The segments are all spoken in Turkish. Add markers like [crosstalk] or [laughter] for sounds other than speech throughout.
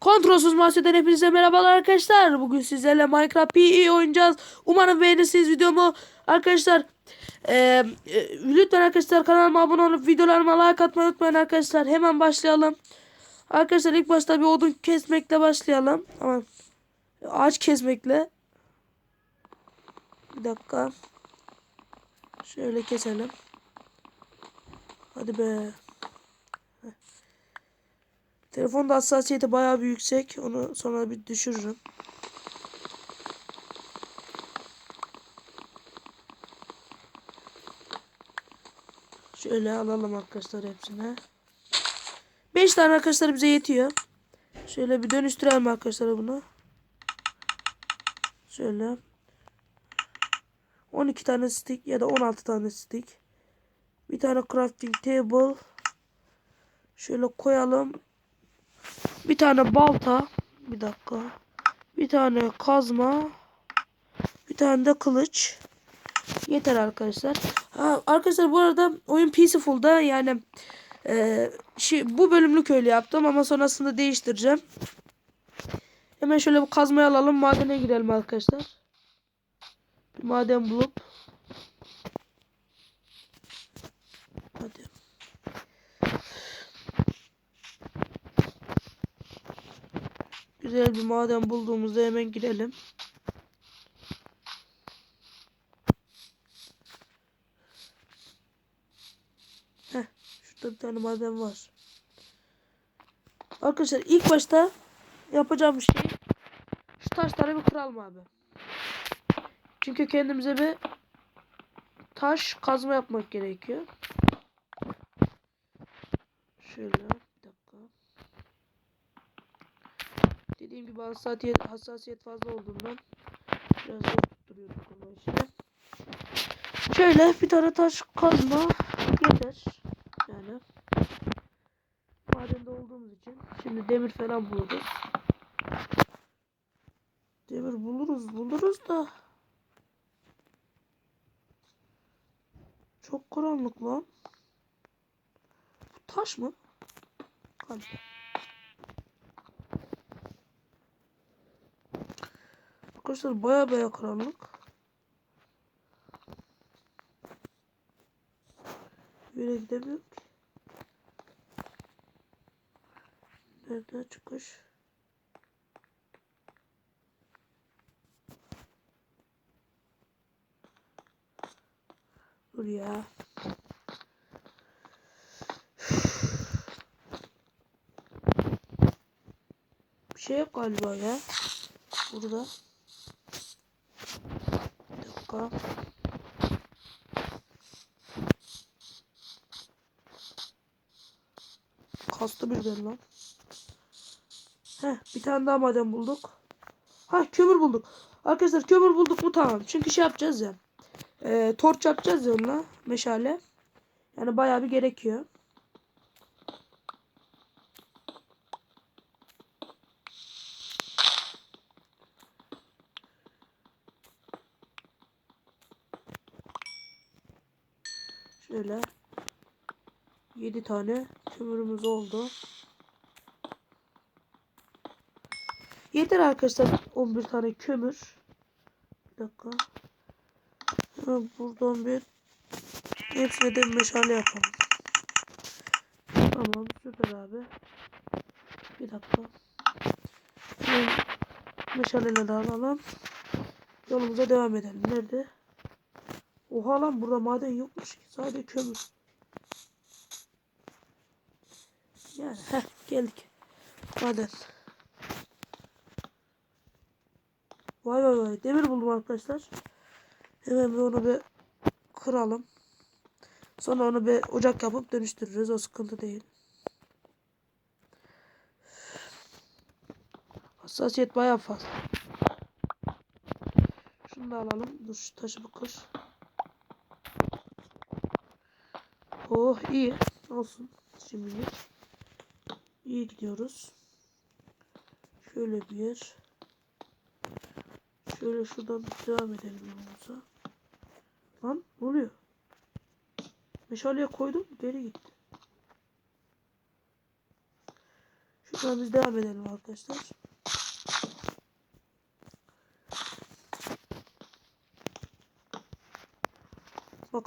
Kontrolsüz mahseden hepinize merhabalar arkadaşlar. Bugün sizlerle Minecraft PE oynayacağız. Umarım beğenirsiniz videomu. Arkadaşlar e, e, lütfen arkadaşlar kanalıma abone olup videolarıma like atmayı unutmayın arkadaşlar. Hemen başlayalım. Arkadaşlar ilk başta bir odun kesmekle başlayalım. Aman ağaç kesmekle. Bir dakika. Şöyle keselim. Hadi be. Telefonda hassasiyeti bayağı bir yüksek. Onu sonra bir düşürürüm. Şöyle alalım arkadaşlar hepsine. 5 tane arkadaşlar bize yetiyor. Şöyle bir dönüştürelim arkadaşlar bunu. Şöyle. 12 tane stick ya da 16 tane stick. Bir tane crafting table. Şöyle koyalım. Bir tane balta. Bir dakika. Bir tane kazma. Bir tane de kılıç. Yeter arkadaşlar. Ha, arkadaşlar bu arada oyun Peaceful'da yani e, şey, bu bölümlük öyle yaptım ama sonrasında değiştireceğim. Hemen şöyle bir kazmayı alalım. Madene girelim arkadaşlar. Bir maden bulup. Hadi. Güzel bir maden bulduğumuzda hemen girelim. Heh, şurada bir tane maden var. Arkadaşlar ilk başta yapacağım şey şu taşları bir kıralım abi. Çünkü kendimize bir taş kazma yapmak gerekiyor. Şöyle bir dakika. Dediğim gibi hassasiyet, hassasiyet fazla olduğundan biraz zor tutturuyorduk onu işte. Şöyle bir tane taş kazma yeter. Yani madende olduğumuz için şimdi demir falan buluruz. Demir buluruz buluruz da çok karanlık lan. Bu taş mı? Galiba. Arkadaşlar baya baya karanlık. Yere gidemiyorum ki. Nereden çıkış? Dur ya. Bir şey yok galiba ya. Burada. Dakika. Kastı birden lan. Heh bir tane daha maden bulduk. Ha kömür bulduk. Arkadaşlar kömür bulduk mu tamam. Çünkü şey yapacağız ya. E, torç yapacağız ya onunla. Meşale. Yani bayağı bir gerekiyor. Şöyle 7 tane kömürümüz oldu. Yeter arkadaşlar 11 tane kömür. Bir dakika. Hemen buradan bir hepsine de meşale yapalım. Tamam süper abi. Bir dakika. Hemen meşaleleri alalım. Yolumuza devam edelim. Nerede? Oha lan burada maden yokmuş ki. Sadece kömür. Yani heh geldik. Maden. Vay vay vay. Demir buldum arkadaşlar. Hemen bir onu bir kıralım. Sonra onu bir ocak yapıp dönüştürürüz. O sıkıntı değil. Hassasiyet bayağı fazla. Şunu da alalım. Dur şu taşı bir kır. Oh iyi. Olsun. Şimdilik. İyi gidiyoruz. Şöyle bir yer. Şöyle şuradan devam edelim yolumuza. Lan ne oluyor? Meşaleye koydum geri gitti. Şu Sonra biz devam edelim arkadaşlar.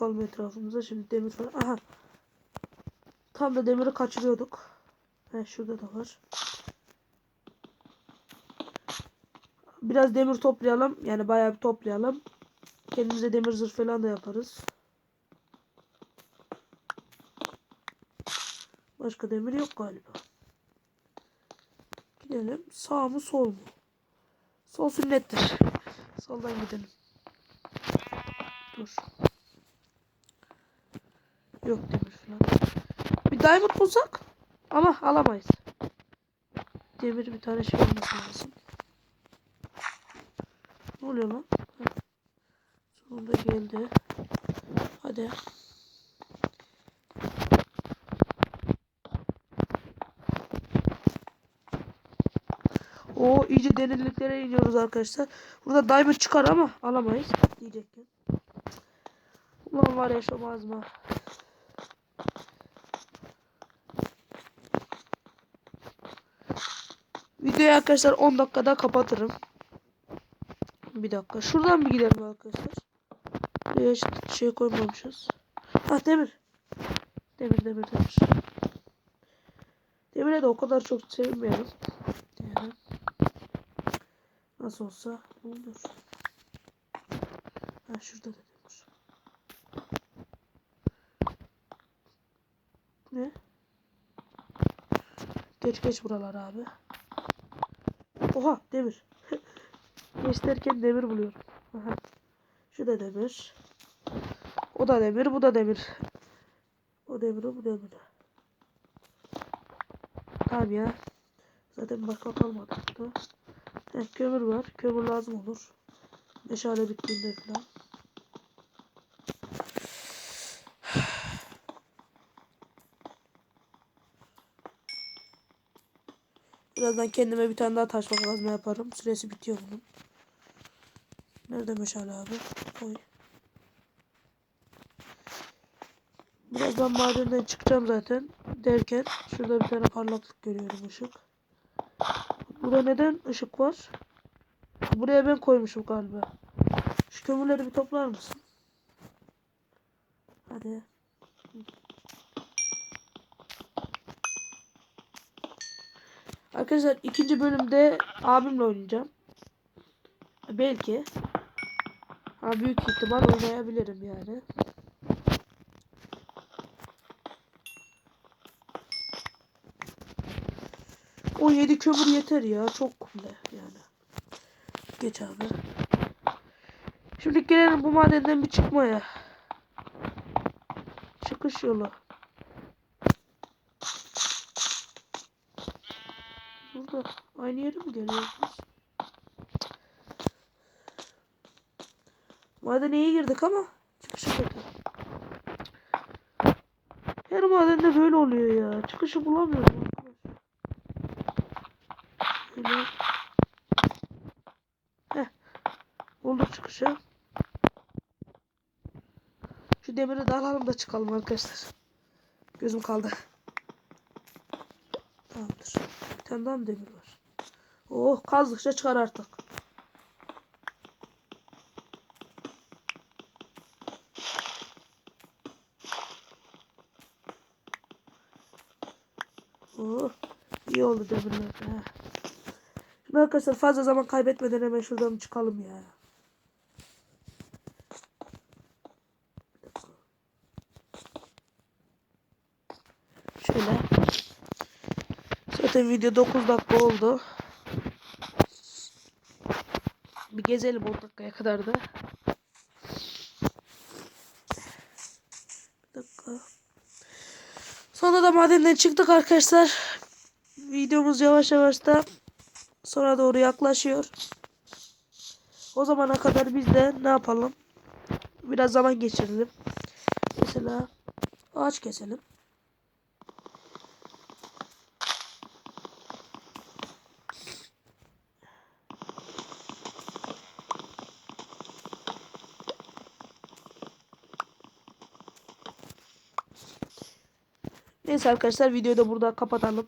Bakalım etrafımıza şimdi demir falan. Aha. Tam da demiri kaçırıyorduk. He şurada da var. Biraz demir toplayalım. Yani bayağı bir toplayalım. Kendimize demir zırh falan da yaparız. Başka demir yok galiba. Gidelim. Sağ mı sol mu? Sol sünnettir. Soldan gidelim. Dur. Yok demir falan. Bir diamond bulsak ama alamayız. Demir bir tane şey olması lazım. Ne oluyor lan? Sonunda geldi. Hadi. O iyice derinliklere iniyoruz arkadaşlar. Burada diamond çıkar ama alamayız diyecektim. Ulan var ya şu mı? Videoyu arkadaşlar 10 dakikada kapatırım. Bir dakika. Şuradan bir gidelim arkadaşlar. Buraya şey koymamışız. Ah demir. Demir demir demir. Demire de o kadar çok sevmiyorum. Yani. Nasıl olsa olur. Ha şurada da demir. Ne? Geç geç buralar abi. Oha demir. [laughs] Geç derken demir buluyorum. Aha. Şu da demir. O da demir, bu da demir. O demir, bu demir. Tamam ya. Zaten başka kalmadı. Heh, kömür var. Kömür lazım olur. Meşale bittiğinde falan. Birazdan kendime bir tane daha taş kazma yaparım. Süresi bitiyor bunun. Nerede meşale abi? Koy. Birazdan madenden çıkacağım zaten. Derken şurada bir tane parlaklık görüyorum ışık. Burada neden ışık var? Buraya ben koymuşum galiba. Şu kömürleri bir toplar mısın? Hadi. Arkadaşlar ikinci bölümde abimle oynayacağım. Belki. Ha büyük ihtimal oynayabilirim yani. O 7 kömür yeter ya. Çok bile yani. Geç abi. Şimdi gelelim bu madenden bir çıkmaya. Çıkış yolu. Burada aynı yere mi iyi girdik ama çıkışı kötü. Her madende böyle oluyor ya. Çıkışı bulamıyorum. Böyle. Heh. Bulduk çıkışı. Şu demiri de alalım da çıkalım arkadaşlar. Gözüm kaldı. Tamamdır. Bir tane daha mı demir var? Oh kazdıkça çıkar artık. Oh iyi oldu demirler. Ha. Şimdi arkadaşlar fazla zaman kaybetmeden hemen şuradan çıkalım ya. Şöyle. Zaten video 9 dakika oldu. Bir gezelim 10 dakikaya kadar da. Bir dakika. Sonra da madenden çıktık arkadaşlar. Videomuz yavaş yavaş da sonra doğru yaklaşıyor. O zamana kadar biz de ne yapalım? Biraz zaman geçirelim. Mesela ağaç keselim. Neyse arkadaşlar videoyu da burada kapatalım.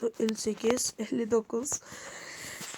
50 58, 59.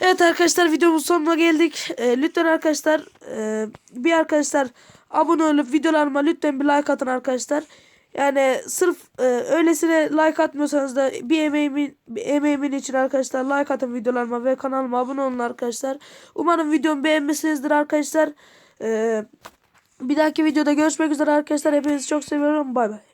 Evet arkadaşlar videomuz sonuna geldik. Ee, lütfen arkadaşlar e, bir arkadaşlar abone olup videolarıma lütfen bir like atın arkadaşlar. Yani sırf e, öylesine like atmıyorsanız da bir emeğimin, bir emeğimin için arkadaşlar like atın videolarıma ve kanalıma abone olun arkadaşlar. Umarım videomu beğenmişsinizdir arkadaşlar. Ee, bir dahaki videoda görüşmek üzere arkadaşlar. Hepinizi çok seviyorum. Bay bay.